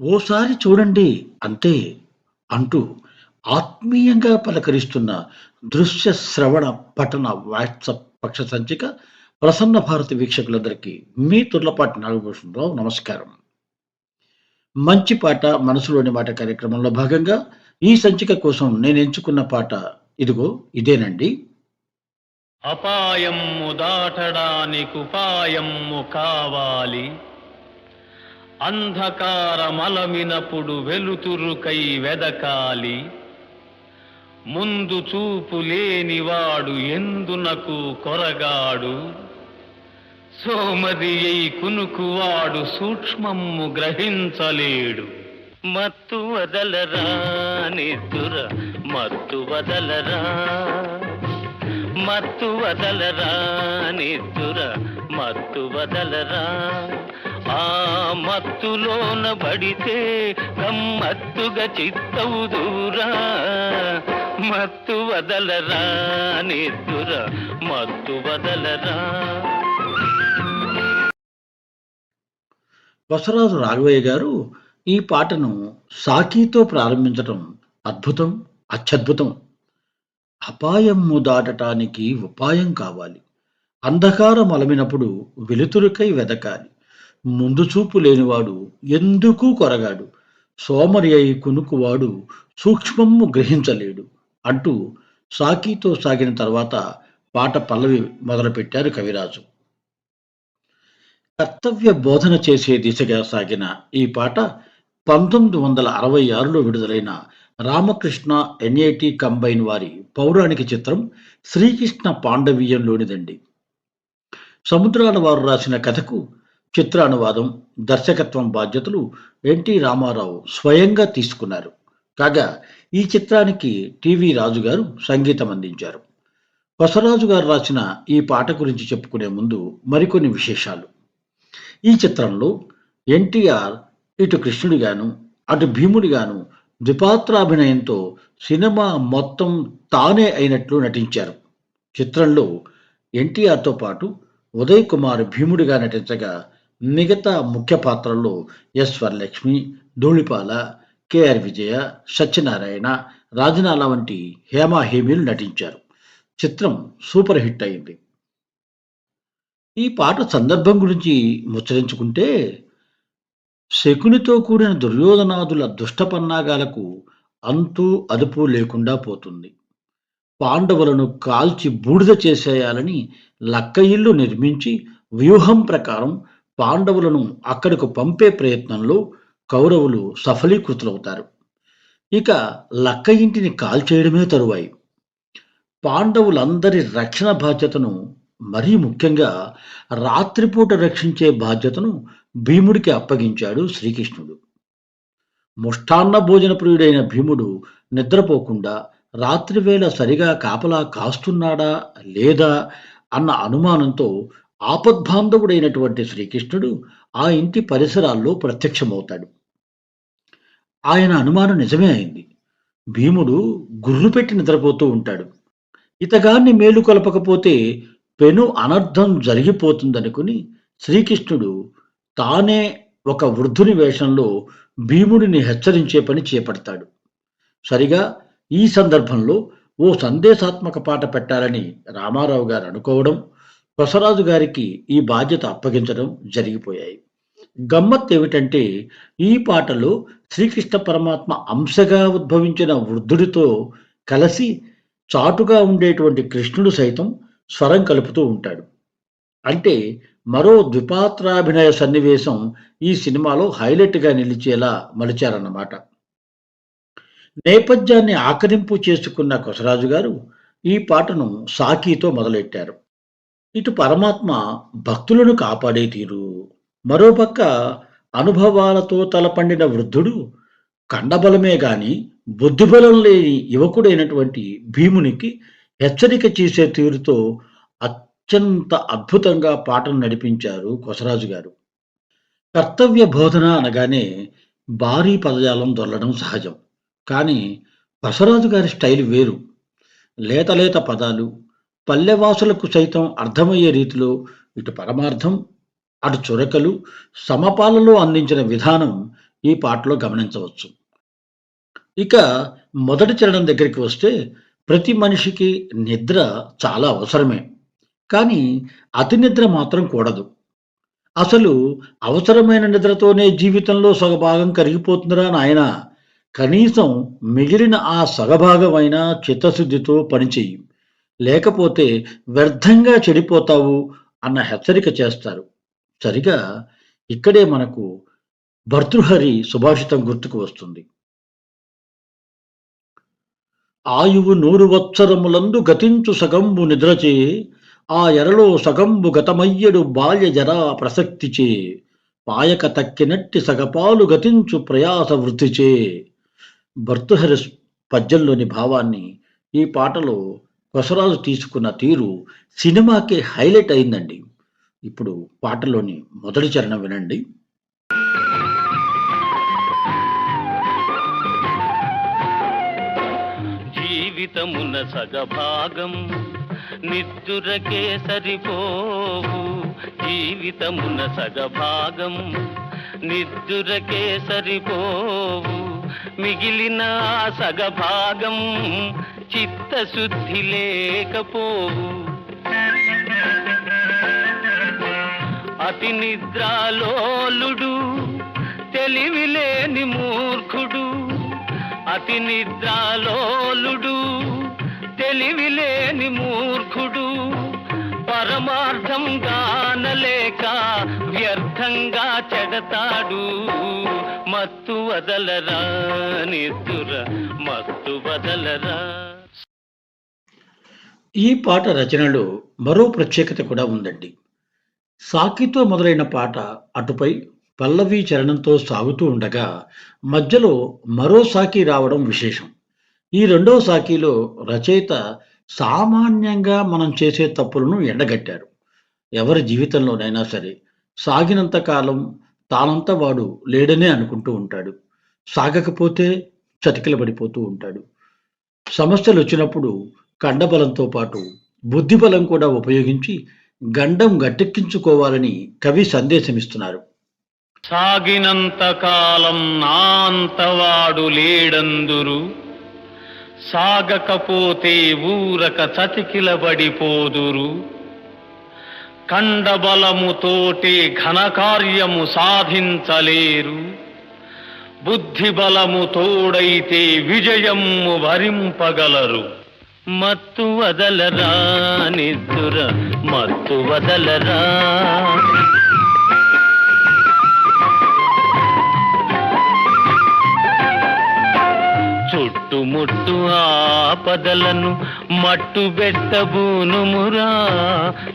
ఓసారి చూడండి అంతే అంటూ ఆత్మీయంగా పలకరిస్తున్న దృశ్య శ్రవణ పఠన వాట్సప్ పక్ష సంచిక ప్రసన్న భారతి వీక్షకులందరికీ మీ తుర్లపాటి నాగభూషణరావు నమస్కారం. మంచి పాట మనసులోని మాట కార్యక్రమంలో భాగంగా ఈ సంచిక కోసం నేను ఎంచుకున్న పాట ఇదిగో ఇదేనండి. అపాయము దాటడానికి ఉపాయము కావాలి. అంధకారమలమినప్పుడు వెలుతురుకై వెదకాలి. ముందు చూపు లేనివాడు ఎందునకు కొరగాడు? సోమది అయి కునుకువాడు సూక్ష్మము గ్రహించలేడు. మత్తు వదలరా నిద్దుర మత్తు వదలరా? మత్తు వదలరా నిద్దుర మత్తు వదలరా? ఆ మత్తులోన పడితే గమ్మత్తుగా చిత్తవు దూరా. మత్తు వదలరా నిద్దురా మత్తు వదలరా. బసవరాజు రాఘవయ్య గారు ఈ పాటను సాకీతో ప్రారంభించటం అద్భుతం అత్యద్భుతం. అపాయము దాటటానికి ఉపాయం కావాలి. అంధకారం అలమినప్పుడు వెలుతురుకై వెదకాలి. ముందు చూపు లేనివాడు ఎందుకు కొరగాడు? సోమరి అయి కునుకువాడు సూక్ష్మము గ్రహించలేడు అంటూ సాకీతో సాగిన తర్వాత పాట పల్లవి మొదలుపెట్టారు కవిరాజు. కర్తవ్య బోధన చేసే దిశగా సాగిన ఈ పాట పంతొమ్మిది వందల అరవై ఆరులో విడుదలైన రామకృష్ణ ఎన్ఐటి కంబైన్ వారి పౌరాణిక చిత్రం శ్రీకృష్ణ పాండవీయంలోనిదండి. సముద్రాల వారు రాసిన కథకు చిత్రానువాదం దర్శకత్వం బాధ్యతలు ఎన్టీ రామారావు స్వయంగా తీసుకున్నారు. కాగా ఈ చిత్రానికి టీవీ రాజు గారు సంగీతం అందించారు. బసవరాజు గారు రాసిన ఈ పాట గురించి చెప్పుకునే ముందు మరికొన్ని విశేషాలు. ఈ చిత్రంలో ఎన్టీఆర్ ఇటు కృష్ణుడిగాను అటు భీముడిగాను ద్విపాత్రాభినయంతో సినిమా మొత్తం తానే అయినట్లు నటించారు. చిత్రంలో ఎన్టీఆర్తో పాటు ఉదయ్ కుమార్ భీముడిగా నటించగా మిగతా ముఖ్య పాత్రల్లో ఎస్ వరలక్ష్మి ధూళిపాల కెఆర్ విజయ సత్యనారాయణ రాజనాల వంటి హేమా హేమీలు నటించారు. చిత్రం సూపర్ హిట్ అయింది. ఈ పాట సందర్భం గురించి ముచ్చరించుకుంటే శకునితో కూడిన దుర్యోధనాదుల దుష్టపన్నాగాలకు అంతు అదుపు లేకుండా పోతుంది. పాండవులను కాల్చి బూడిద చేసేయాలని లక్క ఇల్లు నిర్మించి వ్యూహం ప్రకారం పాండవులను అక్కడకు పంపే ప్రయత్నంలో కౌరవులు సఫలీకృతులవుతారు. ఇక లక్క ఇంటిని కాల్చేయడమే తరువాయి. పాండవులందరి రక్షణ బాధ్యతను మరీ ముఖ్యంగా రాత్రిపూట రక్షించే బాధ్యతను భీముడికి అప్పగించాడు శ్రీకృష్ణుడు. ముష్టాన్న భోజన ప్రియుడైన భీముడు నిద్రపోకుండా రాత్రివేళ సరిగా కాపలా కాస్తున్నాడా లేదా అన్న అనుమానంతో ఆపద్బాంధవుడైనటువంటి శ్రీకృష్ణుడు ఆ ఇంటి పరిసరాల్లో ప్రత్యక్షమవుతాడు. ఆయన అనుమానం నిజమే అయింది. భీముడు గుర్రు పెట్టి నిద్రపోతూ ఉంటాడు. ఇతగాన్ని మేలు కలపకపోతే పెను అనర్థం జరిగిపోతుందనుకుని శ్రీకృష్ణుడు తానే ఒక వృద్ధుని వేషంలో భీముడిని హెచ్చరించే పని చేపడతాడు. సరిగా ఈ సందర్భంలో ఓ సందేశాత్మక పాట పెట్టాలని రామారావు గారు అనుకోవడం బసవరాజు గారికి ఈ బాధ్యత అప్పగించడం జరిగిపోయాయి. గమ్మత్ ఏమిటంటే ఈ పాటలో శ్రీకృష్ణ పరమాత్మ అంశగా ఉద్భవించిన వృద్ధుడితో కలిసి చాటుగా ఉండేటువంటి కృష్ణుడు సైతం స్వరం కలుపుతూ ఉంటాడు. అంటే మరో ద్విపాత్రాభినయ సన్నివేశం ఈ సినిమాలో హైలైట్గా నిలిచేలా మలిచారన్నమాట. నేపథ్యాన్ని ఆకరింపు చేసుకున్న కొసరాజు గారు ఈ పాటను సాకీతో మొదలెట్టారు. ఇటు పరమాత్మ భక్తులను కాపాడే తీరు. మరోపక్క అనుభవాలతో తలపండిన వృద్ధుడు కండబలమే గాని బుద్ధిబలం లేని యువకుడైనటువంటి భీమునికి హెచ్చరిక చేసే తీరుతో అత్యంత అద్భుతంగా పాటను నడిపించారు కొసరాజు గారు. కర్తవ్య బోధన అనగానే భారీ పదజాలం దొల్లడం సహజం. కానీ కొసరాజు గారి స్టైల్ వేరు. లేత లేత పదాలు పల్లెవాసులకు సైతం అర్థమయ్యే రీతిలో ఇటు పరమార్థం అటు చురకలు సమపాలలో అందించిన విధానం ఈ పాటలో గమనించవచ్చు. ఇక మొదటి చరణం దగ్గరికి వస్తే ప్రతి మనిషికి నిద్ర చాలా అవసరమే. కానీ అతి నిద్ర మాత్రం కూడదు. అసలు అవసరమైన నిద్రతోనే జీవితంలో సగభాగం కరిగిపోతుందిరా నాయన. కనీసం మిగిలిన ఆ సగభాగమైన చిత్తశుద్ధితో పనిచేయి. లేకపోతే వ్యర్థంగా చెడిపోతావు అన్న హెచ్చరిక చేస్తారు. సరిగా ఇక్కడే మనకు భర్తృహరి సుభాషితం గుర్తుకు వస్తుంది. ఆయువు నూరు వత్సరములందు గతించు సగంబు నిద్రచే ఆ ఎరలో సగంబు గతమయ్యడు బాల్య జరా ప్రసక్తిచే పాయక తక్కినట్టి సగపాలు గతించు ప్రయాస వృత్తిచే. భర్తృహరి పద్యంలోని భావాన్ని ఈ పాటలో కొసరాజు తీసుకున్న తీరు సినిమాకి హైలైట్ అయిందండి. ఇప్పుడు పాటలోని మొదటి చరణం వినండి. జీవితమున సగభాగం నిద్దురకే సరిపోవు. జీవితమున సగభాగం నిద్దురకే సరిపోవు. మిగిలిన సగభాగం చిత్తశుద్ధి లేకపోవు. అతి నిద్రాలోలుడు తెలివిలేని మూర్ఖుడు. అతి నిద్రాలోలుడు తెలివిలేని మూర్ఖుడు. పరమార్థం గానలేక వ్యర్థంగా చెడతాడు. మత్తు వదలరా నిద్దుర మత్తు వదలరా. ఈ పాట రచనలో మరో ప్రత్యేకత కూడా ఉందండి. సాకితో మొదలైన పాట అటుపై పల్లవి చరణంతో సాగుతూ ఉండగా మధ్యలో మరో సాకి రావడం విశేషం. ఈ రెండో సాకిలో రచయిత సామాన్యంగా మనం చేసే తప్పులను ఎండగట్టారు. ఎవరి జీవితంలోనైనా సరే సాగినంత కాలం తానంత వాడు లేడనే అనుకుంటూ ఉంటాడు. సాగకపోతే చతికిల పడిపోతూ ఉంటాడు. సమస్యలు వచ్చినప్పుడు కండబలంతో పాటు బుద్ధిబలం కూడా ఉపయోగించి గండం గట్టెక్కించుకోవాలని కవి సందేశమిస్తున్నారు. సాగినంత కాలం నా అంతవాడు లేడందురు. సాగకపోతే ఊరక చతికిలబడిపోదురు. కండబలముతోటే ఘనకార్యము సాధించలేరు. బుద్ధి బలము తోడైతే విజయము భరింపగలరు. మత్తు వదలరా నిద్దుర మత్తు వదలరా. చుట్టుముట్టు ఆపదలను మట్టు బెట్టబూనుమురా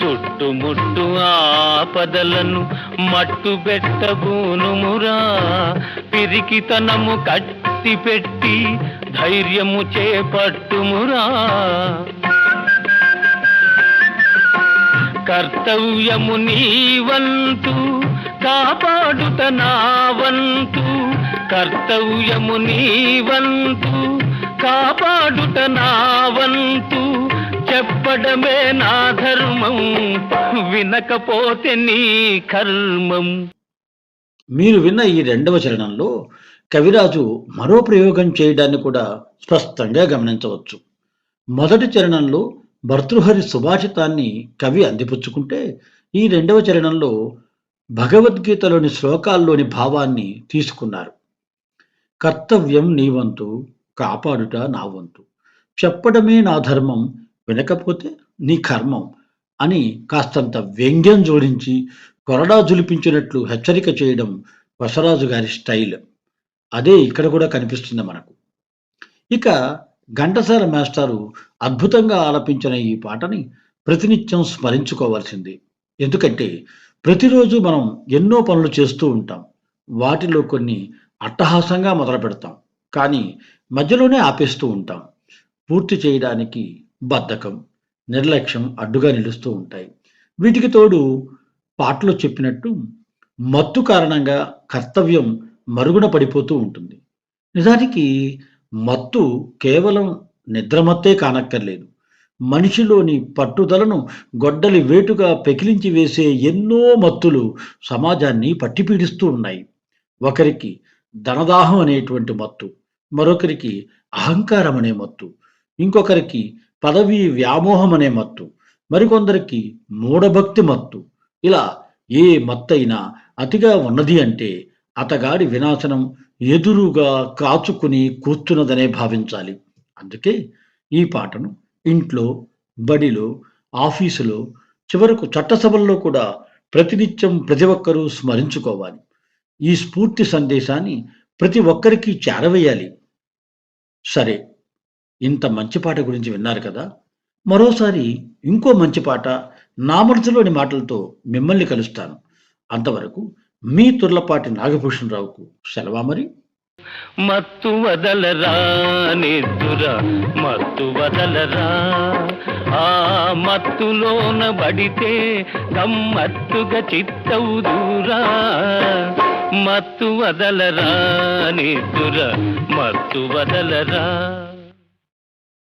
చుట్టుముట్టు ఆపదలను మట్టు బెట్టబూనుమురా పిరికితనము కట్టి పెట్టి ధైర్యము చేపట్టుమురా. కర్తవ్యము నీవంతు కాపాడుట నావంతు. కర్తవ్యము నీవంతు కాపాడుట నావంతు. చెప్పడమే నా ధర్మం వినకపోతే నీ కర్మం. మీరు విన్న ఈ రెండవ చరణంలో కవిరాజు మరో ప్రయోగం చేయడాన్ని కూడా స్పష్టంగా గమనించవచ్చు. మొదటి చరణంలో భర్తృహరి సుభాషితాన్ని కవి అందిపుచ్చుకుంటే ఈ రెండవ చరణంలో భగవద్గీతలోని శ్లోకాల్లోని భావాన్ని తీసుకున్నారు. కర్తవ్యం నీ వంతు కాపాడుట నా వంతు చెప్పడమే నా ధర్మం వినకపోతే నీ కర్మం అని కాస్తంత వ్యంగ్యం జోడించి కొరడా జులిపించినట్లు హెచ్చరిక చేయడం వసరాజు గారి స్టైల్. అదే ఇక్కడ కూడా కనిపిస్తుంది మనకు. ఇక ఘంటసాల మాస్టారు అద్భుతంగా ఆలపించిన ఈ పాటని ప్రతినిత్యం స్మరించుకోవాల్సింది. ఎందుకంటే ప్రతిరోజు మనం ఎన్నో పనులు చేస్తూ ఉంటాం. వాటిలో కొన్ని అట్టహాసంగా మొదలు పెడతాం. కానీ మధ్యలోనే ఆపేస్తూ ఉంటాం. పూర్తి చేయడానికి బద్ధకం నిర్లక్ష్యం అడ్డుగా నిలుస్తూ ఉంటాయి. వీటికి తోడు పాటలో చెప్పినట్టు మత్తు కారణంగా కర్తవ్యం మరుగున పడిపోతూ ఉంటుంది. నిజానికి మత్తు కేవలం నిద్రమత్తే కానక్కర్లేదు. మనిషిలోని పట్టుదలను గొడ్డలి వేటుగా పెకిలించి వేసే ఎన్నో మత్తులు సమాజాన్ని పట్టిపీడిస్తూ ఉన్నాయి. ఒకరికి ధనదాహం అనేటువంటి మత్తు మరొకరికి అహంకారం అనే మత్తు ఇంకొకరికి పదవి వ్యామోహం అనే మత్తు మరికొందరికి మూఢభక్తి మత్తు. ఇలా ఏ మత్తైనా అతిగా ఉన్నది అంటే అతగాడి వినాశనం ఎదురుగా కాచుకుని కూర్చున్నదనే భావించాలి. అందుకే ఈ పాటను ఇంట్లో బడిలో ఆఫీసులో చివరకు చట్టసభల్లో కూడా ప్రతినిత్యం ప్రతి ఒక్కరూ స్మరించుకోవాలి. ఈ స్ఫూర్తి సందేశాన్ని ప్రతి ఒక్కరికి చేరవేయాలి. సరే ఇంత మంచి పాట గురించి విన్నారు కదా? మరోసారి ఇంకో మంచి పాట నా మనసులోని మాటలతో మిమ్మల్ని కలుస్తాను. అంతవరకు మీ తుర్లపాటి నాగభూషణరావుకు సెలవా మరి? మత్తు వదలరా నిద్దుర మత్తు వదలరా? ఆ మత్తులోన బడితే గమ్మత్తుగా చిత్తవుదురా మత్తు వదలరా నిద్దుర మత్తు వదలరా?